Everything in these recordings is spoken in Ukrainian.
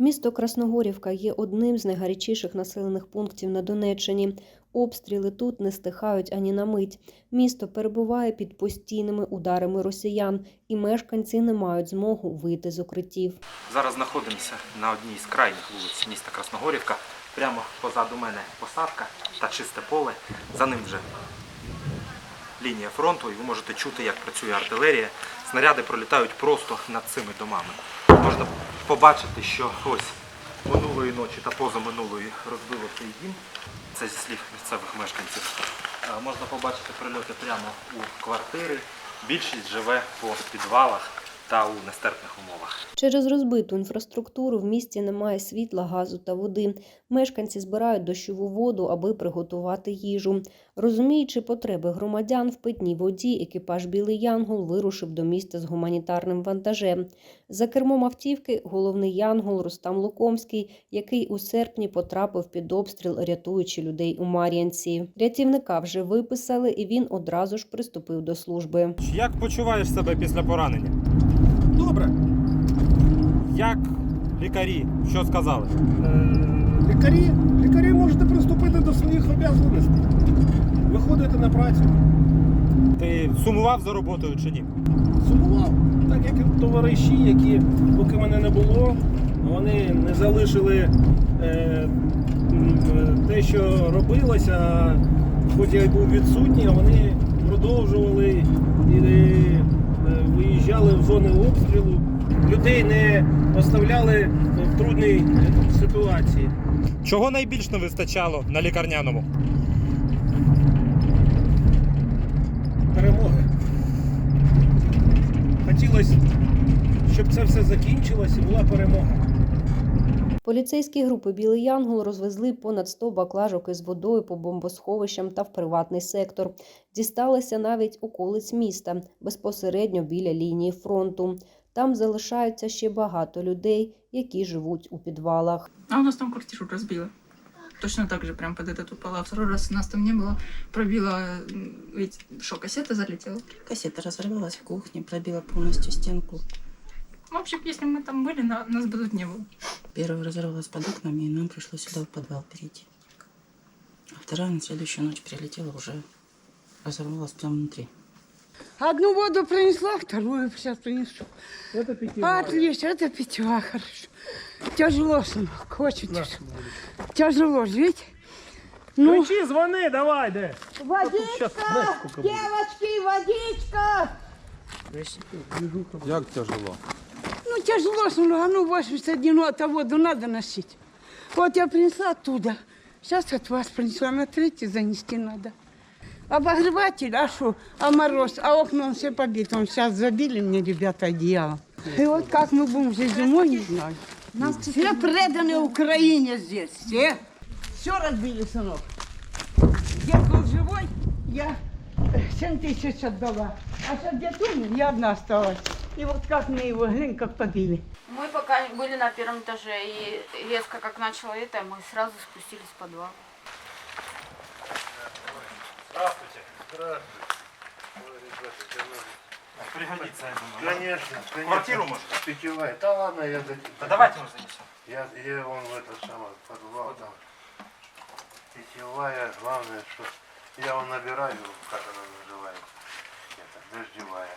Місто Красногорівка є одним з найгарячіших населених пунктів на Донеччині. Обстріли тут не стихають ані на мить. Місто перебуває під постійними ударами росіян, і мешканці не мають змогу вийти з укриттів. Зараз знаходимося на одній з крайніх вулиць міста Красногорівка. Прямо позаду мене посадка та чисте поле. За ним вже лінія фронту, і ви можете чути, як працює артилерія. Снаряди пролітають просто над цими домами. Можна побачити, що ось минулої ночі та позаминулої розбило цей дім. Це зі слів місцевих мешканців. Е, Можна побачити прильоти прямо у квартири. Більшість живе по підвалах та у нестерпних умовах. Через розбиту інфраструктуру в місті немає світла, газу та води. Мешканці збирають дощову воду, аби приготувати їжу. Розуміючи потреби громадян в питній воді, екіпаж Білий Янгол вирушив до міста з гуманітарним вантажем. За кермом автівки головний янгол Рустам Лукомський, який у серпні потрапив під обстріл, рятуючи людей у Мар'янці. Рятівника вже виписали, і він одразу ж приступив до служби. Як почуваєш себе після поранення? Добре. Як лікарі? Що сказали? Е, Лікарі, лікарі можете приступити до своїх обов'язків. Виходити на працю. Ти сумував за роботою чи ні? Сумував. Так як і товариші, які, поки мене не було, вони не залишили е, те, що робилося, хоч я й був відсутній, а вони продовжували і е, виїжджали в зони обстрілу. Людей не оставляли в трудній ситуації. Чого найбільш не вистачало на лікарняному? перемоги. Хотілося, щоб це все закінчилось і була перемога. Поліцейські групи Білий Янгол розвезли понад 100 баклажок із водою по бомбосховищам та в приватний сектор. Дісталися навіть околиць міста, безпосередньо біля лінії фронту. Там залишаються ще багато людей, які живуть у підвалах. А у нас там квартиру разбило. Точно так же, прям под этот упала. Второй раз нас там не было. Пробила, м, ведь что, кассета залетела? Кассета разорвалась в кухне, пробила полностью стенку. В общем, если бы мы там были, на- нас бы тут не было. Первая разорвалась под окнами, и нам пришлось сюда в подвал перейти. А вторая на следующую ночь прилетела, уже разорвалась прямо внутри. Одну воду принесла, вторую сейчас принесу. Это питьевая. Отлично, это питьевая, хорошо. Тяжело, сынок, очень тяжело. Тяжело жить. Ну, Кричи, звони, давай, де. водичка, девочки, водичка. Як тяжело? Тяжело, сынок, а ну 81, а то воду надо носить. Вот я принесла оттуда. Сейчас от вас принесла, на третий занести надо. Обогреватель, а что? А мороз, а окна он все побит. Он сейчас забили мне, ребята, одеялом. И вот как мы будем жить зимой, не знаю. Все преданы Украине здесь, все. Все разбили, сынок. Дед был живой, я э, 7 тысяч отдала. А сейчас дед умер, я одна осталась. И вот как мне его, глянь, как побили. Мы пока были на первом этаже, и резко как начало это, мы сразу спустились в подвал. Здравствуйте. Пригодится, я думаю. Конечно, конечно. Квартиру, может? Питьевая. Да ладно, я за... Да давайте мы занесем. Я, я вон в этот самый подвал там. Питьевая, главное, что я вон набираю, как она называется, это, дождевая.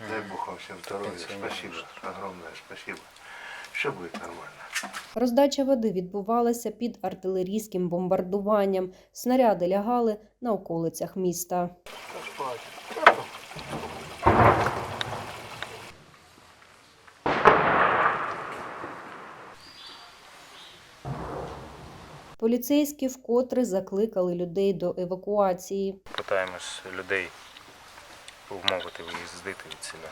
Дай Бог вам всем здоровья. Спасибо, огромное спасибо. Все будет нормально. Роздача води відбувалася під артилерійським бомбардуванням. Снаряди лягали на околицях міста. Поліцейські вкотре закликали людей до евакуації. Питаємось людей вмовити виїздити від селя.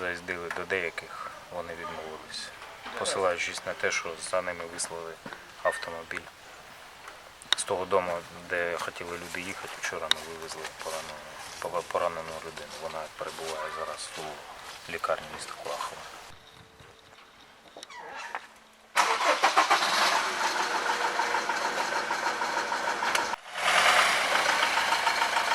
Заїздили до деяких, вони відмовились, посилаючись на те, що за ними вислали автомобіль. З того дому, де хотіли люди їхати, вчора ми вивезли поранену, поранену людину. Вона перебуває зараз у лікарні міста Курахова.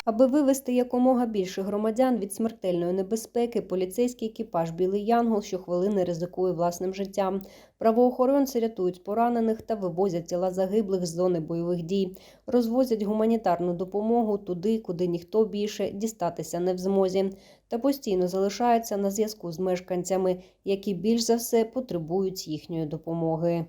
Аби вивести якомога більше громадян від смертельної небезпеки, поліцейський екіпаж Білий Янгол щохвилини ризикує власним життям. Правоохоронці рятують поранених та вивозять тіла загиблих з зони бойових дій, розвозять гуманітарну допомогу туди, куди ніхто більше дістатися не в змозі, та постійно залишаються на зв'язку з мешканцями, які більш за все потребують їхньої допомоги.